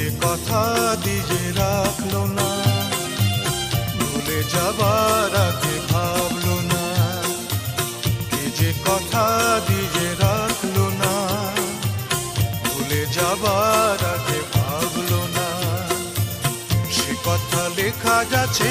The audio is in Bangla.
সে কথা দিয়ে রাখল না। ভুলে যাবার আগে ভাবলো না। কে যে কথা দিয়ে রাখল না। ভুলে যাবার আগে ভাবলো না। সে কথা লেখা যাচ্ছে